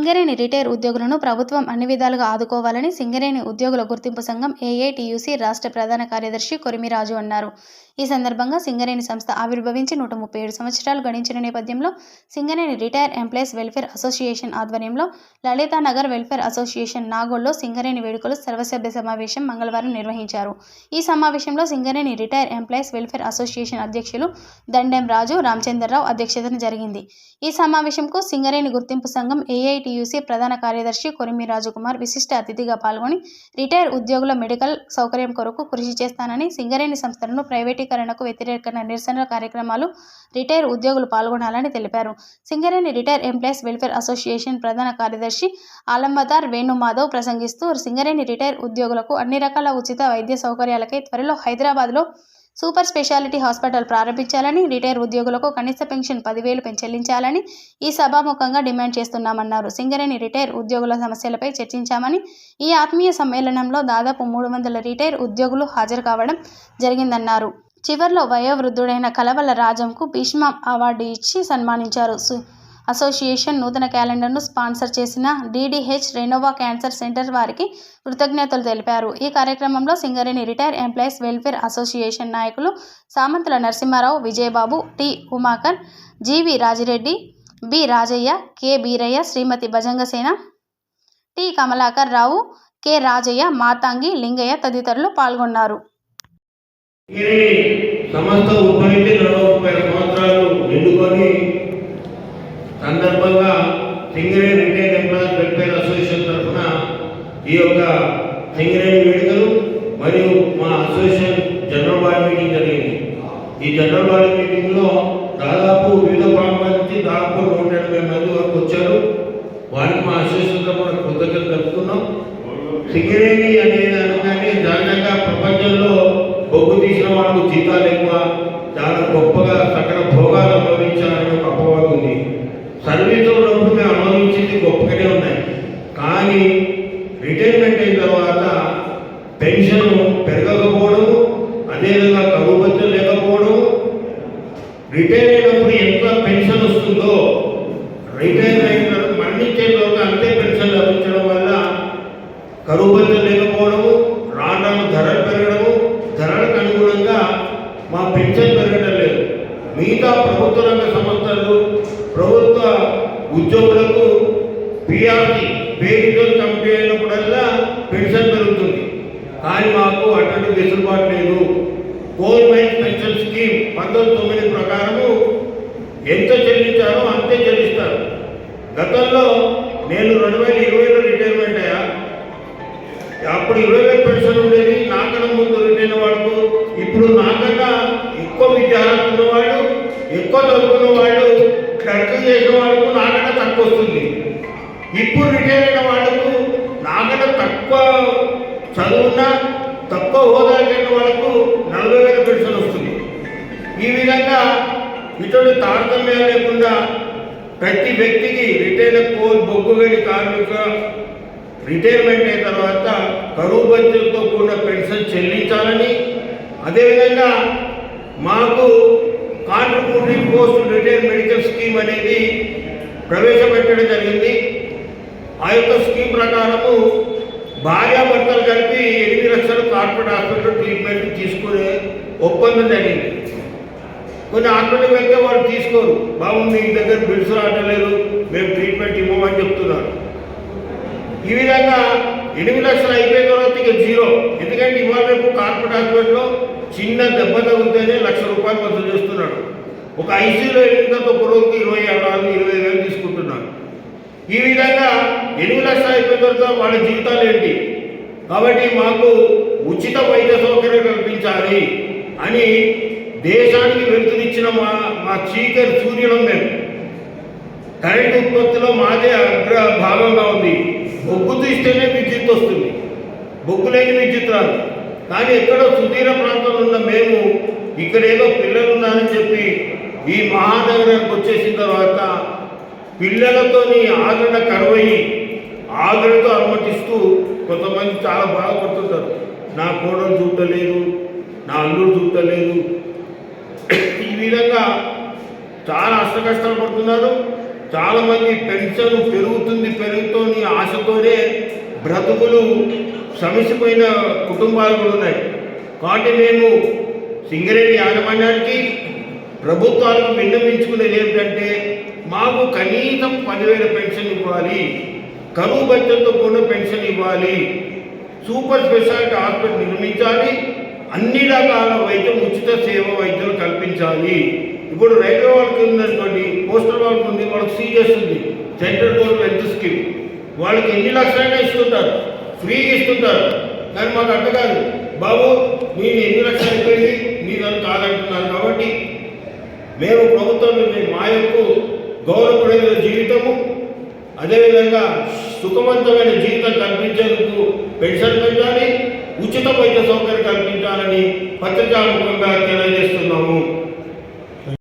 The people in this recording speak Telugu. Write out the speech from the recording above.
సింగరేణి రిటైర్ ఉద్యోగులను ప్రభుత్వం అన్ని విధాలుగా ఆదుకోవాలని సింగరేణి ఉద్యోగుల గుర్తింపు సంఘం ఏఐటియుసి రాష్ట్ర ప్రధాన కార్యదర్శి కొరిమిరాజు అన్నారు. ఈ సందర్భంగా సింగరేణి సంస్థ ఆవిర్భవించి నూట ముప్పై ఏడు సంవత్సరాలు గడించిన నేపథ్యంలో Singareni retire employees welfare association ఆధ్వర్యంలో లలితానగర్ వెల్ఫేర్ అసోసియేషన్ నాగోల్లో సింగరేణి వేడుకలు సర్వసభ్య సమావేశం మంగళవారం నిర్వహించారు. ఈ సమావేశంలో Singareni retire employees welfare association అధ్యక్షులు దండెం రాజు రామచంద్రరావు అధ్యక్షతన జరిగింది. ఈ సమావేశంకు సింగరేణి గుర్తింపు సంఘం ఏఐటి టీయూసీ ప్రధాన కార్యదర్శి కొరిమి రాజకుమార్ విశిష్ట అతిథిగా పాల్గొని రిటైర్ ఉద్యోగుల మెడికల్ సౌకర్యం కొరకు కృషి చేస్తానని సింగరేణి సంస్థలను ప్రైవేటీకరణకు వ్యతిరేకంగా నిరసన కార్యక్రమాలు రిటైర్ ఉద్యోగులు పాల్గొనాలని తెలిపారు. Singareni retire employees welfare association ప్రధాన కార్యదర్శి ఆలంబదార్ వేణుమాధవ్ ప్రసంగిస్తూ సింగరేణి రిటైర్ ఉద్యోగులకు అన్ని రకాల ఉచిత వైద్య సౌకర్యాలకై త్వరలో హైదరాబాద్లో సూపర్ స్పెషాలిటీ హాస్పిటల్ ప్రారంభించాలని రిటైర్ ఉద్యోగులకు కనీస పెన్షన్ పదివేలు చెల్లించాలని ఈ సభాముఖంగా డిమాండ్ చేస్తున్నామన్నారు. సింగరేణి రిటైర్ ఉద్యోగుల సమస్యలపై చర్చించామని ఈ ఆత్మీయ సమ్మేళనంలో దాదాపు మూడు వందల రిటైర్ ఉద్యోగులు హాజరు కావడం జరిగిందన్నారు. చివర్లో వయోవృద్ధుడైన కలవల రాజంకు భీష్మ అవార్డు ఇచ్చి సన్మానించారు. సు- అసోసియేషన్ నూతన క్యాలెండర్ను స్పాన్సర్ చేసిన డీడీహెచ్ రెనోవా క్యాన్సర్ సెంటర్ వారికి కృతజ్ఞతలు తెలిపారు. ఈ కార్యక్రమంలో Singareni retire employees welfare association నాయకులు Samanthula Narasimha Rao Vijayababu T Umakar G V Raji Reddy B Rajaiah K Beeraiah Shrimati Bhajangasena T Kamalakar Rao K Rajaiah Matangi Lingaiah తదితరులు పాల్గొన్నారు. సంవత్సరాలు నిండుకొని సందర్భంగా Singareni retire employees welfare association తరఫున ఈ యొక్క సింగరేణి వేడుకలు మరియు మా అసోసియేషన్ జనరల్ బాడీ మీటింగ్ జరిగింది. ఈ జనరల్ బాడీ మీటింగ్లో దాదాపు వివిధ ప్రాంతాల నుంచి దాదాపు నూట ఎనభై మంది వరకు వచ్చారు. వారికి మా అసోసియేషన్ తరఫున కృతజ్ఞతలు తెలుపుతున్నాం. సింగరేణి అనేది అనగానే సహజంగా ప్రపంచంలో బొగ్గు తీసిన వాళ్ళకు జీతాలు ఎక్కువ చాలా గొప్ప గొప్పగానే ఉన్నాయి. కానీ రిటైర్మెంట్ అయిన తర్వాత పెన్షన్ పెరగకపోవడం అదేవిధంగా కరువు లేకపోవడం రిటైర్ అయినప్పుడు ఎంత పెన్షన్ వస్తుందో రిటైర్ అయిన తర్వాత మరణించే లోగా అంతే పెన్షన్ లభించడం వల్ల కరువు భత్యం లేకపోవడము రావడం ధరలు పెరగడము ధరలకు అనుగుణంగా మా పెన్షన్ పెరగడం లేదు. మిగతా ప్రభుత్వ రంగ సంస్థలు ప్రభుత్వ ఉద్యోగులకు పిఆర్సి పేరు కమిటీ అయినప్పుడల్లా పెన్షన్ పెరుగుతుంది. కానీ మాకు అటువంటి వెసులుబాటు లేదు. కోల్ మైన్ పెన్షన్ స్కీమ్ పంతొమ్మిది తొమ్మిది ప్రకారము ఎంత చెల్లించారో అంతే చెల్లిస్తారు. గతంలో నేను రెండు వేల ఇరవైలో రిటైర్మెంట్ అయ్యా. అప్పుడు ఇరవై వేల పెన్షన్ ఉండేది. నాకన్నా ముందు రిటైర్ వాళ్ళకు ఇప్పుడు నాకు చదువున్న తక్కువ హోదా కలిగిన వాళ్ళకు నలభై వేల పెన్షన్ వస్తుంది. ఈ విధంగా ఇటువంటి తారతమ్యాలు లేకుండా ప్రతి వ్యక్తికి రిటైర్ కోల్ బొగ్గు వేడి కార్మిక రిటైర్మెంట్ అయిన తర్వాత కరువు బడ్జెట్తో కూడిన పెన్షన్ చెల్లించాలని అదేవిధంగా మాకు contributory post retire medical scheme అనేది ప్రవేశపెట్టడం జరిగింది. ఆ యొక్క స్కీమ్ ప్రకారము భార్యాభర్తలు కలిపి ఎనిమిది లక్షలు కార్పొరేట్ హాస్పిటల్ ట్రీట్మెంట్ తీసుకునే ఒప్పందం జరిగింది. కొన్ని హాస్పిటల్కి వెళ్తే వాళ్ళు తీసుకోరు. బాబు మీ దగ్గర బిల్స్ రావట్లేదు. మేము ట్రీట్మెంట్ ఇవ్వమని చెప్తున్నారు. ఈ విధంగా ఎనిమిది లక్షలు అయిపోయిన తర్వాత ఇక జీరో. ఎందుకంటే ఇవాళ రేపు కార్పొరేట్ హాస్పిటల్లో చిన్న దెబ్బ తగిలితేనే లక్ష రూపాయలు వసూలు చేస్తున్నాడు ఒక ఐసీలో వెళ్ళిన ఒక రోజుకి ఇరవై ఆరు ఇరవై వేలు తీసుకుంటున్నాడు ఈ విధంగా ఎనిమిది లక్షలు అయిపోయిన వాళ్ళ జీవితాలు ఏంటి? కాబట్టి మాకు ఉచిత వైద్య సౌకర్యం కల్పించాలి అని దేశానికి వెలుతునిచ్చిన మా మా చీకరి సూర్యులం మేము. కరెంట్ ఉత్పత్తిలో మాదే అగ్ర భాగంగా ఉంది. బొగ్గు తీస్తేనే విద్యుత్ వస్తుంది. బొగ్గు లేని విద్యుత్ రాదు. కానీ ఎక్కడో సుదీర ప్రాంతంలో ఉన్న మేము ఇక్కడ ఏదో పిల్లలు ఉన్నారని చెప్పి ఈ మహానగరానికి వచ్చేసిన తర్వాత పిల్లలతోని ఆదరణ కరువయి ఆదరణతో అనుమతిస్తూ కొంతమంది చాలా బాధపడుతుంటారు. నా కోడలు చూడలేదు నా అల్లుడు చూడలేదు. ఈ విధంగా చాలా అష్ట కష్టాలు పడుతున్నారు. చాలామంది పెన్షన్ పెరుగుతుంది పెరుగుతోని ఆశతోనే బ్రతుకులు సమసిపోయిన కుటుంబాలు కూడా ఉన్నాయి. కాబట్టి మేము సింగరేణి యాజమాన్యానికి ప్రభుత్వాలకు విన్నవించుకునేది ఏమిటంటే మాకు కనీసం పదివేల పెన్షన్ ఇవ్వాలి కరువు బడ్జెట్తో కూడా పెన్షన్ ఇవ్వాలి. సూపర్ స్పెషాలిటీ హాస్పిటల్ నిర్మించాలి అన్ని రకాల వైద్యం ఉచిత సేవ వైద్యులు కల్పించాలి. ఇప్పుడు రైల్వే వాళ్ళకి ఉందనుకోండి పోస్టల్ వాళ్ళకి ఉంది వాళ్ళకి సీరియస్ ఉంది. Central government health scheme. వాళ్ళకి ఎన్ని లక్షలైనా ఇస్తుంటారు ఫ్రీగా ఇస్తుంటారు. కానీ మాకు అర్థం కాదు. బాబు మీరు ఎన్ని లక్షలు అయిపోయింది? మీరు అని కాదంటున్నారు కాబట్టి మేము ప్రభుత్వం నుండి మా యొక్క గౌరవపడిన జీవితము అదేవిధంగా సుఖవంతమైన జీవితం కల్పించేందుకు పెన్షన్ పెంచాలి ఉచిత వైద్య సౌకర్యం కల్పించాలని పత్రికాముఖంగా తెలియజేస్తున్నాము.